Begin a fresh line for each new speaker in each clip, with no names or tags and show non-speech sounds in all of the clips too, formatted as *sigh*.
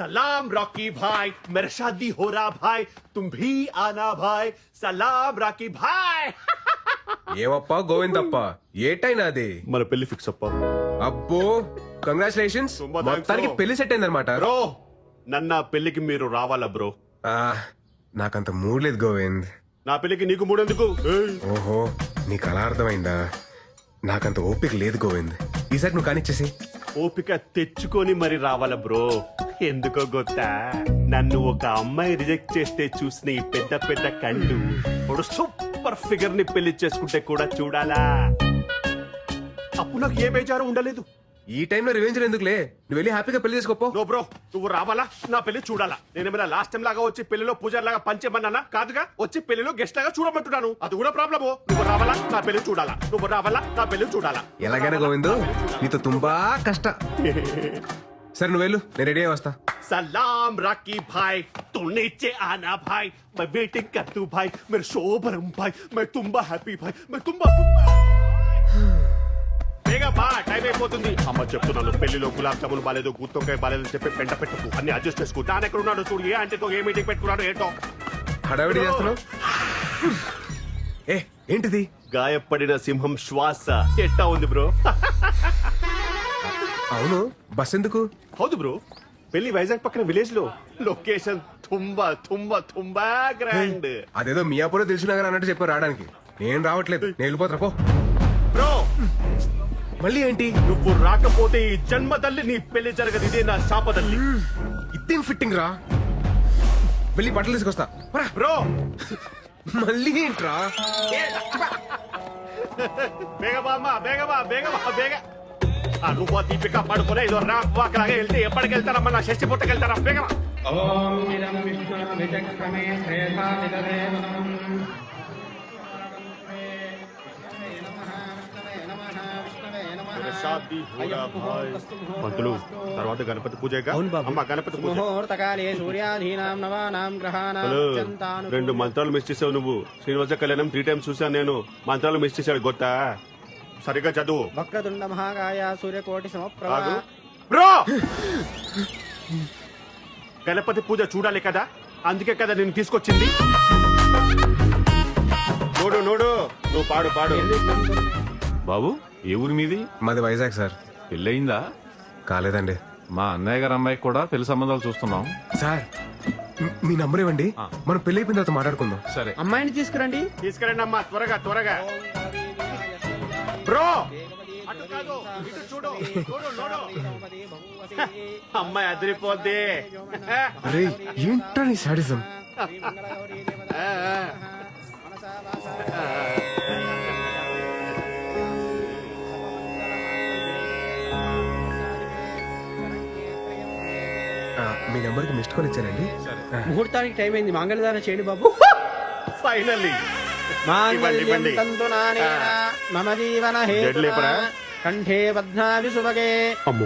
सलाम रॉकी भाई मेरा शादी हो रहा भाई तुम भी आना भाई सलाम रॉकी भाई
ఏమప్పా గోవిందప్ప ఏటైనా అది
మన పెళ్లి ఫిక్స్ అప్ప
అబ్బో కంగ్రాచులేషన్స్
తుంబా thanks,
మొత్తానికి
bro.
పెళ్లి సెట్ అయిందనమాట
బ్రో నన్న పెళ్లికి మీరు రావాలా బ్రో
నాకంత మూడ్ లేదు గోవింద్
నా పెళ్లికి నీకు మూడెందుకు ఏయ్,
ఓహో నీకు అలా అర్థమైందా నాకంత ఓపిక లేదు గోవింద్ ఈసారి నువ్వు కానిచ్చేసి
ఓపిక తెచ్చుకొని మరి రావాలా బ్రో ఎందుకో గొత్తా? నన్ను ఒక అమ్మాయి రిజెక్ట్ చేస్తే చూసిన ఈ పెద్ద పెద్ద కళ్ళు ఇప్పుడు సూపర్ ఫిగర్ని పెళ్ళి చేసుకుంటే కూడా చూడాలా? అప్పుడు నాకు ఏ బేజారు ఉండలేదు.
ఈ టైంలో రివెంజ్ ఎందుకులే? నువ్వు వెళ్ళి హ్యాపీగా పెళ్ళి చేసుకోపో.
నో బ్రో నువ్వు రావాలా? నా పెళ్ళి చూడాలా? నేనేమైనా లాస్ట్ టైం లాగా వచ్చి పెళ్ళిలో పూజారి లాగా పంచేమన్నానా కాదుగా వచ్చి పెళ్ళిలో గెస్ట్ లాగా చూడమంటున్నాను. అది కూడా ప్రాబ్లము నువ్వు రావాలా? నా పెళ్ళి చూడాలా? నువ్వు రావాలా? నా పెళ్ళి చూడాలా?
ఎలాగైనా గోవింద్ నీతో తుంబా కష్ట. *laughs* సరే నువ్వు వెళ్ళు నేను రెడీ అయి వస్తా
सलाम राकी भाई तू नीचे आना भाई मैं वेटिंग कर तू भाई मेरे शोभरम भाई मैं तुम्बा హ్యాపీ भाई मैं तुम्बा బేగా బా టైం అయిపోతుంది అమ్మ చెప్తున్నాను పెళ్లిలో గులాబ్ జామున్ బాలేదు గుత్తొక్కాయ బాలేదు అని చెప్పి పెంట పెట్టుకు అన్ని అడ్జస్ట్ చేసుకో నాన్న ఎక్కడ ఉన్నాడు చూడు ఏ అంటేతో ఏ మీటింగ్ పెట్టుకున్నాడు ఏంటో
హడావిడి చేస్తున్నావు ఏ ఏంటిది
గాయపడిన సింహం శ్వాస ఎట్టా ఉంది బ్రో *laughs*
అవును. బస్ ఎందుకు?
హౌదు బ్రో. పెళ్ళి వైజాగ్ పక్కన విలేజ్లో. లొకేషన్ తుంబా తుంబా తుంబా గ్రాండ్.
అదేదో మియాపూర్ తెలిసినగర్ అన్నట్టు చెప్పారు రావడానికి. నేను రావట్లేదు. నేను వెళ్ళిపోతున్నా పో.
బ్రో.
మళ్ళీ ఏంటి?
నువ్వు రాకపోతే ఈ జన్మ తల్లి నీ పెళ్ళి జరగదు. ఇదే నా శాపదల్లి
ఇదేం ఫిట్టింగ్ రా? వెళ్ళి బట్టలు తీసుకొస్తా. పరా.
బ్రో.
మళ్ళీ ఏంట్రా? *laughs*
బేగమా అమ్మ బేగమా బేగమా బేగ. ఆ నువ్వు దీపిక పడుకునే ఇదో రా వాకలాగా వెళ్తే ఎప్పటికెళ్తారమ్మా నా షష్టి పుట్టకెళ్తారా? బేగమ. ఓం తర్వాత గణపతి పూజ. గణపతి రెండు మంత్రాలు మిస్ చేసావు నువ్వు. శ్రీనివాస కళ్యాణం త్రీ టైమ్స్ చూసాను నేను. మంత్రాలు మిస్ చేశాడు గొత్తా? సరిగ్గా చదువు.
వక్రతుండ మహాకాయ సూర్యకోటి సమప్రభ.
కాదు బ్రో! గణపతి పూజ చూడాలి కదా? అందుకే కదా నేను తీసుకొచ్చింది. నోడు నోడు. నువ్వు పాడు పాడు.
బాబు ఏ ఊరి మీది?
మాది వైజాగ్ సార్.
పెళ్ళయిందా?
కాలేదండి.
మా అన్నయ్య గారి అమ్మాయికి కూడా పెళ్ళి సంబంధాలు చూస్తున్నాం.
సార్ మ్- మీ నంబర్ ఇవ్వండి. మనం పెళ్ళి అయిపోయిన తర్వాత మాట్లాడుకుందాం.
సరే.
అమ్మాయిని తీసుకురండి.
తీసుకురండి అమ్మా త్వరగా. త్వరగా బ్రో! అటు కాదు ఇటు చూడు చూడు నోడు. *laughs* అమ్మాయి అదిరిపోద్ది.
అరే ఏంట్రా నీ సాడిజం మీ నెంబర్కి మిస్డ్ కాల్ ఇచ్చానండి.
ముహూర్తానికి టైం అయింది మంగళదానం చేయండి బాబు. *laughs*
ఫైనల్లీ
మాంగళ్యం
ఇవ్వండి.
తంతునానేన? మమ జీవన? కంఠే పద్మావి సుభగే.
అమ్మో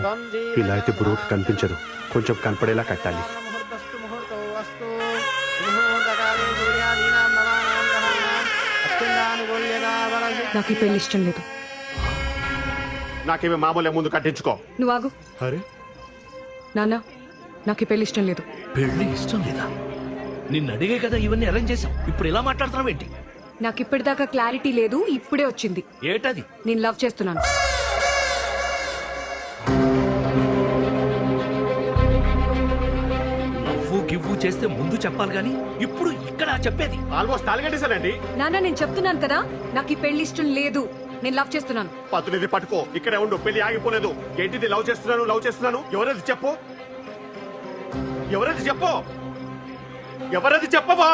ఇలా అయితే బ్రోకి కనిపించదు. కొంచెం కనపడేలా కట్టాలి.
నాకు ఈ పెళ్ళి ఇష్టం లేదు.
నాకేమి మామూలే ముందు కట్టించుకో.
నువ్వు ఆగు.
అరే?
నాన్న నాకు ఈ పెళ్ళి ఇష్టం లేదు.
పెళ్ళి ఇష్టం లేదా? నిన్ను అడిగే కదా ఇవన్నీ అరేంజ్ చేసాం ఇప్పుడు ఎలా మాట్లాడుతున్నావు ఏంటి?
నాకు ఇప్పటిదాకా క్లారిటీ లేదు ఇప్పుడే వచ్చింది.
ఏటది?
నేను లవ్ చేస్తున్నాను.
నవ్వు గివ్వు చేస్తే ముందు చెప్పాలి గాని ఇప్పుడు ఇక్కడ చెప్పేది.
ఆల్మోస్ట్ తాలిగట్టేశానండి
నాన్న నేను చెప్తున్నాను కదా నాకు ఈ పెళ్ళి ఇష్టం లేదు. నేను లవ్ చేస్తున్నాను.
పత్తునిది పట్టుకో ఇక్కడే ఉండు పెళ్ళి ఆగిపోలేదు. ఏంటిది లవ్ చేస్తున్నాను లవ్ చేస్తున్నాను? ఎవరది చెప్పు? ఎవరది చెప్పు? ఎవరది చెప్పవా?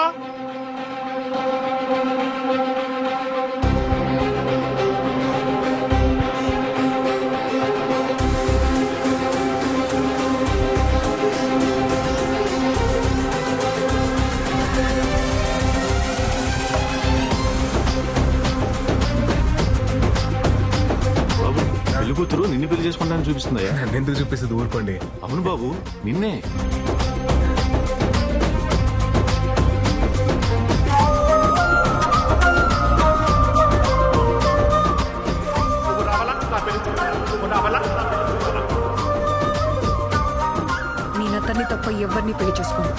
నిన్ను పెళ్ళి చేసుకుంటానని చూపిస్తుందయ్యా.
నన్ను ఎందుకు చూపిస్తుంది? ఊరుకోండి.
అవును బాబు నిన్నే?
నేను అతన్ని తప్ప పెళ్ళి చేసుకోండి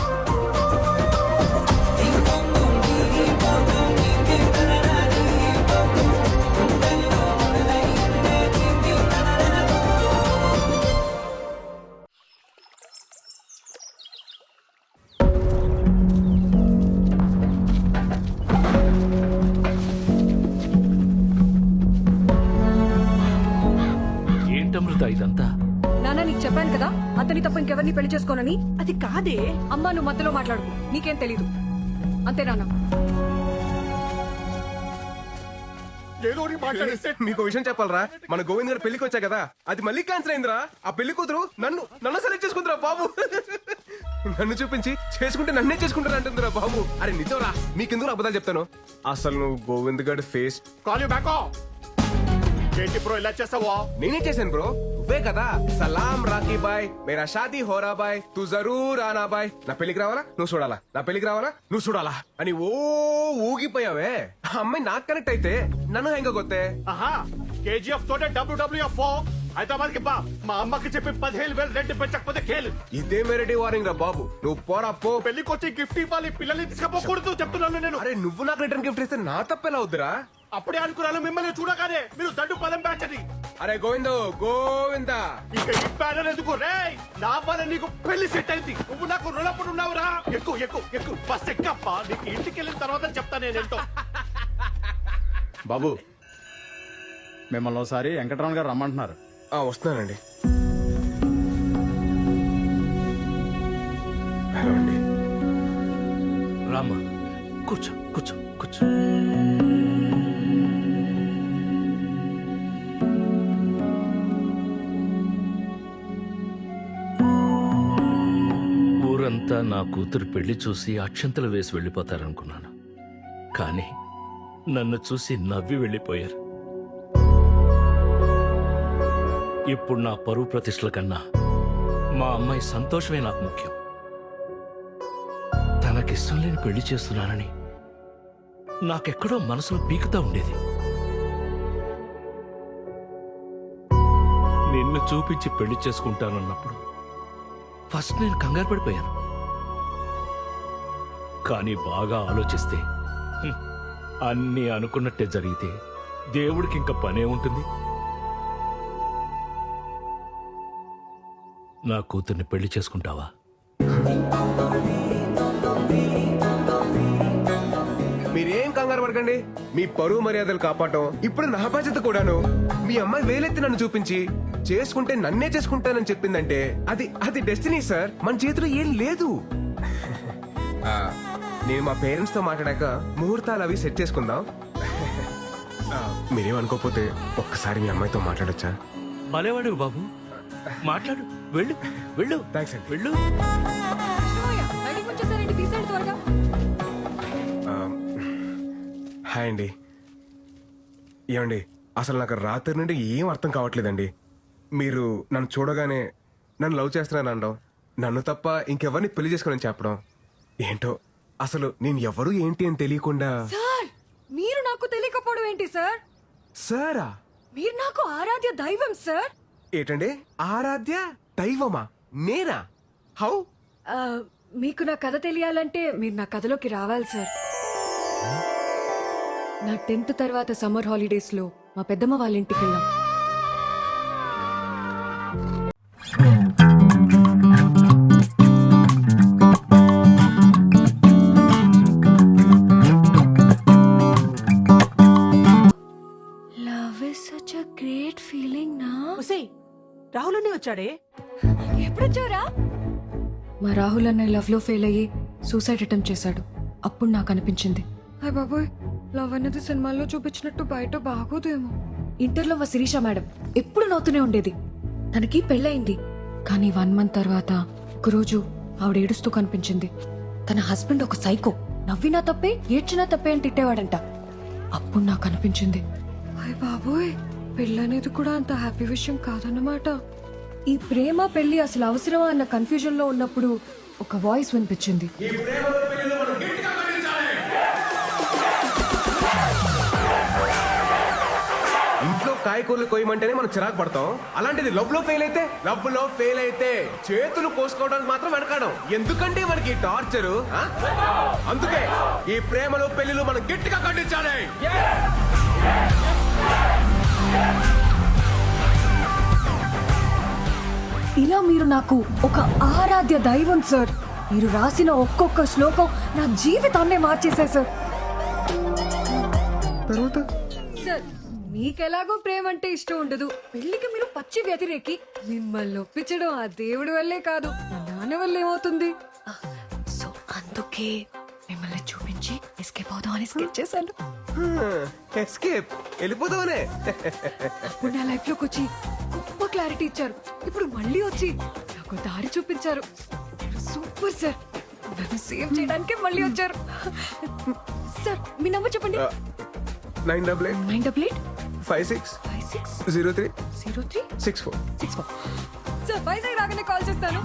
ఏంటమృత ఇదంతా?
నాన్న నీకు చెప్పాను కదా అతని తప్ప ఇంకెవరిని పెళ్ళి చేసుకోనని?
అది కాదే.
అమ్మా నువ్వు మధ్యలో మాట్లాడు నీకేం తెలీదు. అంతే నాన్న.
మీకు విషయం చెప్పాలరా? మన గోవింద్ గారు పెళ్ళికి వచ్చా కదా? అది మళ్ళీ క్యాన్సిల్ అయిందిరా. ఆ పెళ్ళి కూతురు నన్ను నన్ను సెలెక్ట్ చేసుకుందిరా బాబు. నన్ను చూపించి చేసుకుంటే నన్నే చేసుకుంటాను అంటుందిరా బాబు. అరే నిజంరా మీకెందుకు అబద్ధాలు చెప్తాను? అసలు నువ్వు గోవింద్ గారి ఫేస్
కాల్ యూ బ్యాక్ ఏంటి బ్రో ఇలా చేస్తావా?
నేనే చేశాను బ్రో నువ్వే కదా. సలాం రాకీ బాయ్. మేరా షాదీ హోరా బాయ్. తు జరూర్ ఆనా బాయ్. నా పెళ్ళికి రావాలా? నువ్వు చూడాలా. నా పెళ్ళికి రావాలా? నువ్వు చూడాలా? అని ఓ ఊగిపోయావే. ఆ అమ్మాయి నాకు కనెక్ట్ అయితే నన్ను హెంగ కొత్తే
ఆహా కేజీఎఫ్ తోటే డబ్ల్యూడబ్ల్యూఎఫ్ హైదరాబాద్కి బా. మా అమ్మకి చెప్పి పదిహేను వేలు రెంట్ పెంచకపోతే కేలు.
ఇదే మెరటి వారింగ్ రా బాబు. నువ్వు పోరా పో.
పెళ్ళికి వచ్చి గిఫ్ట్ ఇవ్వాలి పిల్లల్ని తీసుకపోకూడదు చెప్తున్నాను నేను.
అరే నువ్వు నాకు రిటర్న్ గిఫ్ట్ ఇస్తే నా తప్పెలా అవుద్దురా?
అప్పుడే అనుకున్నాను మిమ్మల్ని చూడగానే మీరు దండు పదం అని
అరే గోవిందో గోవిందా?
ఇక ఈ ఎందుకు? రే నా వల్ల నీకు పెళ్ళి సెట్ అయింది. నువ్వు నాకు రుణపడి ఉన్నావురా. ఎక్కువ ఎక్కువ ఎక్కువ బస్ ఎక్కప్ప? నీకు ఇంటికి వెళ్ళిన తర్వాత చెప్తా నేనేంటో.
బాబు మిమ్మల్ని ఒకసారి వెంకటరమణ గారు రమ్మంటున్నారు.
ఆ, వస్తున్నానండి. హలో అండి.
రామా కూర్చో కూర్చో కూర్చో. నా కూతురు పెళ్ళి చూసి అక్షంతలు వేసి వెళ్ళిపోతారనుకున్నాను. కానీ నన్ను చూసి నవ్వి వెళ్ళిపోయారు. ఇప్పుడు నా పరువు ప్రతిష్టల కన్నా మా అమ్మాయి సంతోషమే నాకు ముఖ్యం. తనకిష్టం లేని పెళ్ళి చేస్తున్నానని నాకెక్కడో మనసులో పీకుతా ఉండేది. నిన్ను చూపించి పెళ్ళి చేసుకుంటానన్నప్పుడు ఫస్ట్ నేను కంగారు పడిపోయాను. కానీ బాగా ఆలోచిస్తే హ్మ్, అన్నీ అనుకున్నట్టే జరిగితే దేవుడికి ఇంకా పనే ఉంటుంది. నా కూతుర్ని పెళ్ళి చేసుకుంటావా?
మీరేం కంగారు పడకండి. మీ పరువు మర్యాదలు కాపాడటం ఇప్పుడు నా బాధ్యత కూడాను. మీ అమ్మాయి వేలెత్తి నన్ను చూపించి చేసుకుంటే నన్నే చేసుకుంటానని చెప్పిందంటే అది అది డెస్టినీ సార్ మన చేతిలో ఏం లేదు. ఆ, నేను మా పేరెంట్స్తో మాట్లాడాక ముహూర్తాలు అవి సెట్ చేసుకుందాం. ఆ, మీరేమనుకోకపోతే ఒక్కసారి మీ అమ్మాయితో మాట్లాడొచ్చా?
భలేవాడు బాబు. మాట్లాడు. వెళ్ళు. వెళ్ళు.
థ్యాంక్స్ అండి.
వెళ్ళు.
హాయ్ అండి. ఏమండి అసలు నాకు రాత్రి నుండి ఏం అర్థం కావట్లేదండి. మీరు నన్ను చూడగానే నన్ను లవ్ చేస్తున్నాను అనడం నన్ను తప్ప ఇంకెవరిని పెళ్ళి చేసుకోనని చెప్పడం ఏంటో అసలు నేను ఎవరు ఏంటి అని తెలియకుండా
సార్ మీరు నాకు తెలియకపోవడం ఏంటి సార్?
సారా?
మీరు నాకు ఆరాధ్య దైవం సార్.
ఏంటండి? ఆరాధ్య దైవమా? నేనా? హౌ?
ఆ, మీకు నా కథ తెలియాలంటే మీరు నా కథలోకి రావాలి సార్. నా టెన్త్ తర్వాత సమ్మర్ హాలిడేస్లో మా పెద్దమ్మ వాళ్ళ ఇంటికి వెళ్ళాం.
వచ్చాడే?
ఎప్పుడొచ్చారా మా రాహుల్ అన్న లవ్లో ఫెయిల్ అయ్యి సూసైడ్ అటెంప్ట్ చేశాడు. అప్పుడు నాకు అనిపించింది. హాయ్ బాబోయ్ లవ్ అనేది సినిమాల్లో చూపించినట్టు బయట బాగోదేమో. ఇంటర్లో మా శిరీష మేడం ఎప్పుడు నవ్వుతూనే ఉండేది. తనకి పెళ్ళయింది. కానీ వన్ మంత్ తర్వాత ఒకరోజు ఆవిడ ఏడుస్తూ కనిపించింది. తన హస్బెండ్ ఒక సైకో నవ్వినా తప్పే ఏడ్చినా తప్పే అని తిట్టేవాడంట. అప్పుడు నాకు అనిపించింది. హాయ్ బాబోయ్ పెళ్ళనేది కూడా అంత హ్యాపీ విషయం కాదన్నమాట. ఈ ప్రేమ పెళ్ళి అసలు అవసరమా అన్న కన్ఫ్యూజన్లో ఉన్నప్పుడు ఒక వాయిస్ వినిపించింది.
ఇంట్లో కాయకూరలు కొయ్యమంటేనే మనం చిరాకు పడతాం. అలాంటిది లవ్లో ఫెయిల్ అయితే? లవ్లో ఫెయిల్ అయితే చేతులు కోసుకోవడానికి మాత్రం వెనకాడం. ఎందుకంటే మనకి టార్చర్ అందుకే ఈ ప్రేమలు పెళ్ళిలు మనం గట్టిగా ఖండించాలి.
ఇలా మీరు నాకు ఒక ఆరాధ్య దైవం సార్. మీరు రాసిన ఒక్కొక్క శ్లోకం నా జీవితాన్నే మార్చేశాయి సార్.
తర్వాత?
సార్ మీకెలాగో ప్రేమ అంటే ఇష్టం ఉండదు. పెళ్ళికి మీరు పచ్చి వ్యతిరేకి మిమ్మల్ని ఒప్పించడం ఆ దేవుడి వల్లే కాదు నాన్న వల్ల ఏమవుతుంది సో అందుకే మిమ్మల్ని చూపించి ఎస్కేప్ అవుదాం అని స్కెచ్ చేశాను.
ఎస్కేప్ వెళ్ళిపోతామనే
అప్పుడు నా లైఫ్లోకి వచ్చి గొప్ప క్లారిటీ ఇచ్చారు. ఇప్పుడు మళ్ళీ వచ్చి నాకు దారి చూపించారు. Super sir. నన్ను సేవ్ చేయడానికి మళ్ళీ వచ్చారు. సార్ మీ నంబర్ చెప్పండి.
Nine double eight
nine double eight?
Five six
five six?
Zero three
zero three?
Six four.
Six four. Sir Vizag రాగానే కాల్ చేస్తాను.